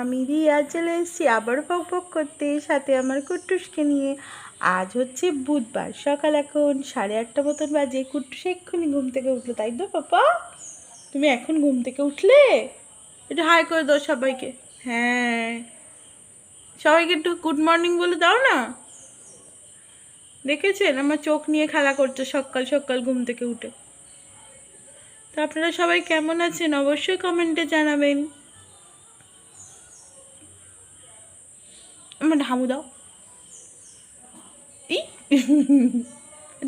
আমি রিয়া চলে এসেছি আবার পক পক করতে সাথে আমার কুট্টুসকে নিয়ে। আজ হচ্ছে বুধবার সকাল এখন সাড়ে আটটা মতন বাজে। কুট্টুস এক্ষুনি ঘুম থেকে উঠল তাই তো পাপা? তুমি এখন ঘুম থেকে উঠলে? একটু হাই করে দাও সবাইকে। হ্যাঁ। সবাইকে একটু গুড মর্নিং বলে দাও না। দেখেছেন? আমার চোখ নিয়ে খেলা করছে সকাল সকাল ঘুম থেকে উঠে। তো আপনারা সবাই কেমন আছেন? অবশ্যই কমেন্টে জানাবেন। আমার ঢামু দাও ই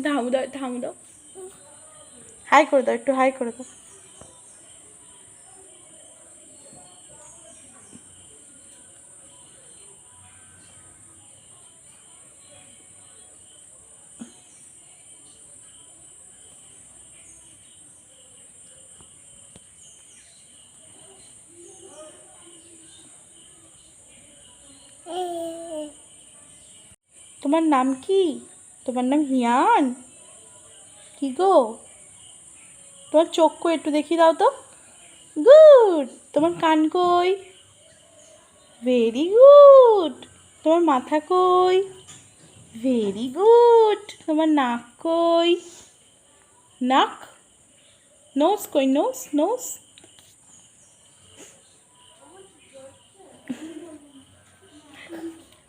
ধামু দাও ধামু দাও হাই করে দাও একটু হাই করে দাও তোমার নাম কি? তোমার নাম হিয়ান? কি গো? তোমার চোখ কই একটু দেখিয়ে দাও তো। গুড! তোমার কান কই? Very good! তোমার মাথা কই? Very good! তোমার নাক কই? নাক? নোস কই? নোস? নোস?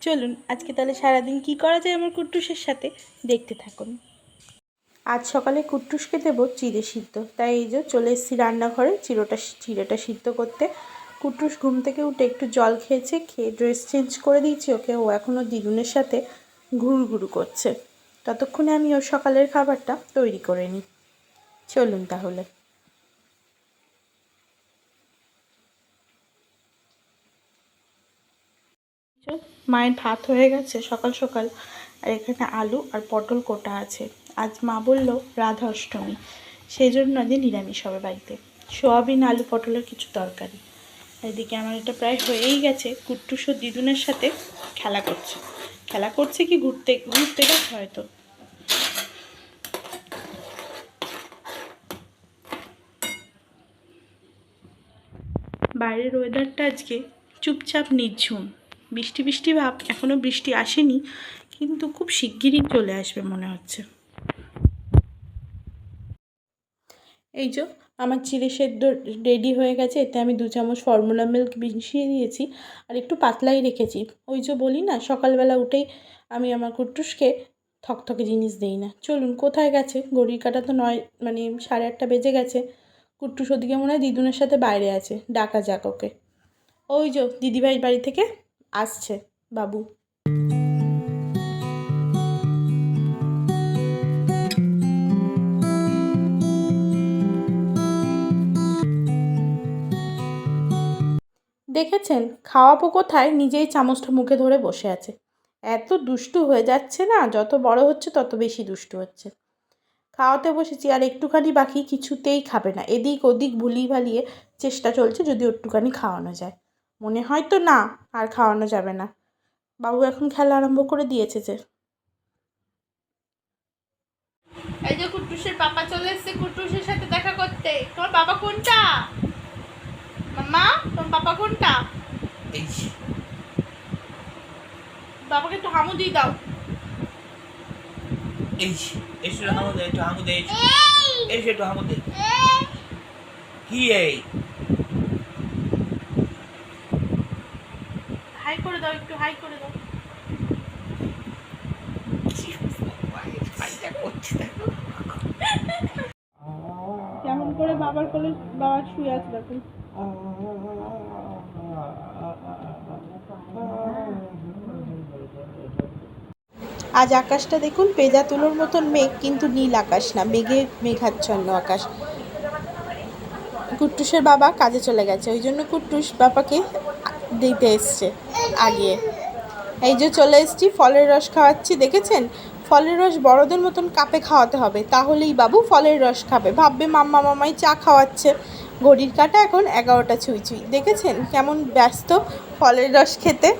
চলুন, আজকে তাহলে সারাদিন কি করা যায় আমার কুট্টুসের সাথে? দেখতে থাকুন। আজ সকালে কুট্টুসকে দেবো চিড়ে সিদ্ধ। তাই এই যে চলে এসেছি রান্নাঘরে চিরোটা চিড়েটা সিদ্ধ করতে। কুট্টুস ঘুম থেকে উঠে একটু জল খেয়েছে, খেয়ে ড্রেস চেঞ্জ করে দিয়েছি ওকে। ও এখনও দিদুনের সাথে ঘুরু ঘুরু করছে। ততক্ষণে আমি ওর সকালের খাবারটা তৈরি করে নিই। চলুন তাহলে। মায়ের ভাত হয়ে গেছে সকাল সকাল। আর এখানে আলু আর পটল কোটা আছে। আজ মা বলল, রাধা অষ্টমী। সেই জন্য আজ নিরামিষ হবে বাড়িতে। সোয়াবিন, আলু, পটলের কিছু তরকারি। এদিকে আমার এটা প্রায় হয়েই গেছে। কুট্টুসো দিদুনের সাথে খেলা করছে। খেলা করছে কি ঘুরতে ঘুরতে গেছে হয়তো। বাইরের ওয়েদারটা আজকে চুপচাপ নিঝুম। বৃষ্টি বৃষ্টি ভাব এখনও বৃষ্টি আসেনি, কিন্তু খুব শিগগিরই চলে আসবে মনে হচ্ছে। এই যে, আমার চিড়ে সেদ্ধ রেডি হয়ে গেছে, এতে আমি দু চামচ ফর্মুলা মিল্ক মিশিয়ে দিয়েছি, আর একটু পাতলাই রেখেছি। ওই যে বলি না, সকালবেলা উঠেই আমি আমার কুট্টুসকে থকথকে জিনিস দিই না। চলুন, কোথায় গেছে? ঘড়ির কাটা তো নয় মানে সাড়ে আটটা বেজে গেছে। কুট্টুস ওদিকে মনে হয় দিদুনের সাথে বাইরে আছে, ডাকা যাক ওকে। ওই যে দিদিভাই বাড়ি থেকে আসছে, বাবু। দেখেছেন, খাওয়াবো কোথায়? নিজেই চামচটা মুখে ধরে বসে আছে। এত দুষ্টু হয়ে যাচ্ছে না? যত বড় হচ্ছে, তত বেশি দুষ্টু হচ্ছে। খাওয়াতে বসেছি, আর একটুখানি বাকি কিছুতেই খাবে না। এদিক ওদিক ভুলিয়ে ভালিয়ে চেষ্টা চলছে, যদি একটুখানি খাওয়ানো যায়। মনে হয় তো না আর খাওয়ানো যাবে না। বাবু এখন খেলা আরম্ভ করে দিয়েছে যে। এই যে কুট্টুসের পাপা চলে এসেছে কুট্টুসের সাথে দেখা করতে। তোমার বাবা কোনটা? মাম্মা তোমার পাপা কোনটা? এই বাবাকে একটু হামু দিয়ে দাও। এই এসো হামু দে একটু হামু দে এসো একটু হামু দে। কি এই? হাই করে দাও, একটু হাই করে দাও। কেমন করে বাবার কোলে বাবা শুয়ে আছে দেখুন। আজ আকাশটা দেখুন পেজা তুলোর মতন মেঘ, কিন্তু নীল আকাশ না, মেঘে মেঘাচ্ছন্ন আকাশ। কুট্টুসের বাবা কাজে চলে গেছে, ওই জন্য কুট্টুস বাবাকে দিতে এসছে আগিয়ে এই যে চলে এসছি, ফলের রস খাওয়াচ্ছি, দেখেছেন? ফলের রস বড়দের মতন কাপে খাওয়াতে হবে, তাহলেই বাবু ফলের রস খাবে। ভাববে মাম্মা মামাই চা খাওয়াচ্ছে। ঘড়ির কাটা এখন এগারোটা ছুঁই ছুঁই। দেখেছেন কেমন ব্যস্ত ফলের রস খেতে?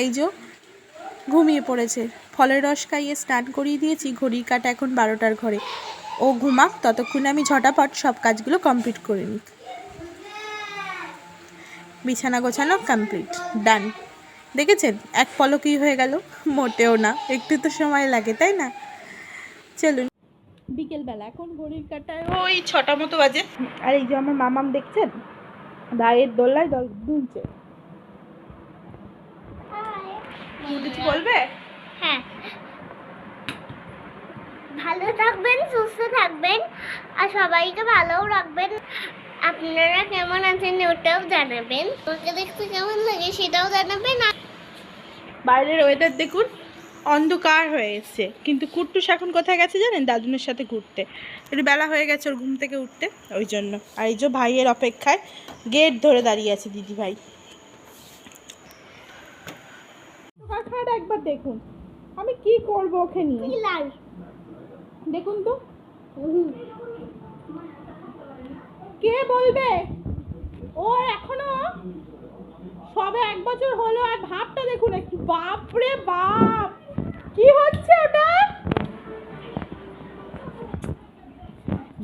এই যে ঘুমিয়ে পড়েছে। ফলের রস খাইয়ে স্নান করিয়ে দিয়েছি, ঘড়ির কাটা এখন বারোটার ঘরে। ও ঘুমাক ততক্ষণে আমি ঝটাপট সব কাজগুলো কমপ্লিট করে নিই। বিছানা গোছানো কমপ্লিট ডান দেখেছেন? এক পলকই হয়ে গেল মোটেও না একটু তো সময় লাগে তাই না? চলুন। বিকেলবেলা এখন ঘড়ির কাটায় ওই ছটা মতো বাজে। আর এই যে আমার মামাম দেখছেন? দায়ের দোল্লায় দল দুলছে। কিছু বলবে? হ্যাঁ। ভালো থাকবেন সুস্থ থাকবেন আর সবাইকে ভালোও রাখবেন। আপনারা কেমন আছেন ওটাও জানাবেন। আমাকে দেখতে কেমন লাগে সেটাও জানাবেন বাইরের ওয়েদার দেখুন অন্ধকার হয়ে এসছে কিন্তু কুট্টুস এখন কোথায় গেছে জানেন? দাদুনের সাথে ঘুরতে। একটু বেলা হয়ে গেছে ওর ঘুম থেকে উঠতে ওই জন্য। আর এই যে ভাইয়ের অপেক্ষায় গেট ধরে দাঁড়িয়ে আছে দিদি ভাই একবার দেখুন। আমি কি করব ওকে নিয়ে? দেখুন তো। কে বলবে? ও এখনও সবে এক বছর হলো আর ভাবটা দেখুন একটু। বাপ রে বাপ! কি হচ্ছে ওটা?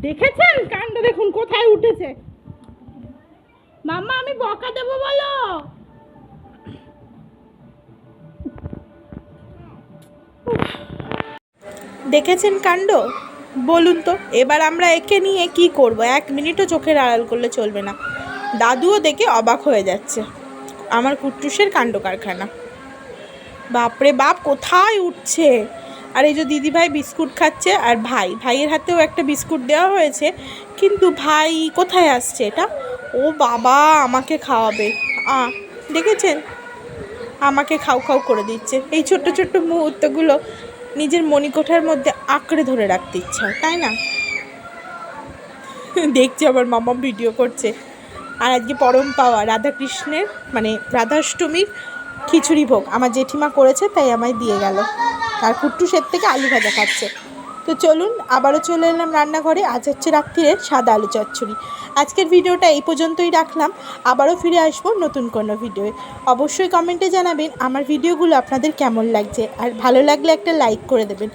দেখেছেন কাণ্ড? দেখুন, কোথায় উঠেছে? মাম্মা, আমি বকা দেবো বলো। দেখেছেন কাণ্ড? বলুন তো, এবার আমরা একে নিয়ে কি করব? এক মিনিটও চোখের আড়াল করলে চলবে না। দাদুও দেখে অবাক হয়ে যাচ্ছে। আমার কুট্টুসের কাণ্ড কারখানা। বাপরে বাপ, কোথায় উঠছে? আর এই যে দিদিভাই বিস্কুট খাচ্ছে, আর ভাই, ভাইয়ের হাতেও একটা বিস্কুট দেওয়া হয়েছে, কিন্তু ভাই কোথায় আসছে এটা? ও বাবা, আমাকে খাওয়াবে। আ, দেখেছেন? আমাকে খাও খাও করে দিচ্ছে। এই ছোট্ট ছোট্ট মুহূর্তগুলো নিজের মণিকোঠার মধ্যে আঁকড়ে ধরে রাখতে ইচ্ছা তাই না? দেখছি আবার মামা ভিডিও করছে। আর আজকে পরম পাওয়া রাধাকৃষ্ণের মানে রাধাষ্টমীর খিচুড়ি ভোগ। আমার জেঠিমা করেছে, তাই আমায় দিয়ে গেল। আর কুট্টুসের থেকে আলু ভাজা খাচ্ছে। তো চলুন আবারও চলে এলাম রান্নাঘরে। আজ হচ্ছে রাত্রিরের সাদা আলু চচ্চড়ি। আজকের ভিডিওটা এই পর্যন্তই রাখলাম। আবারও ফিরে আসব নতুন কোনো ভিডিওয়ে। অবশ্যই কমেন্টে জানাবেন আমার ভিডিওগুলো আপনাদের কেমন লাগছে। আর ভালো লাগলে একটা লাইক করে দেবেন।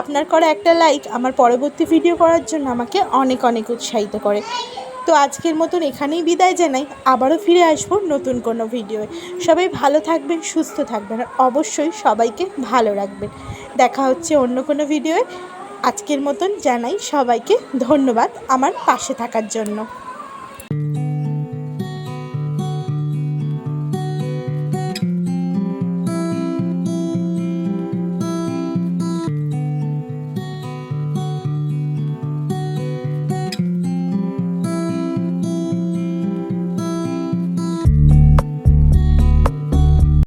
আপনার করা একটা লাইক আমার পরবর্তী ভিডিও করার জন্য আমাকে অনেক অনেক উৎসাহিত করে। তো আজকের মতন এখানেই বিদায় জানাই। আবারও ফিরে আসব নতুন কোনো ভিডিওয়ে। সবাই ভালো থাকবেন, সুস্থ থাকবেন। আর অবশ্যই সবাইকে ভালো রাখবেন। দেখা হচ্ছে অন্য কোনো ভিডিওয়ে। আজকের মতন জানাই সবাইকে ধন্যবাদ আমার পাশে থাকার জন্য।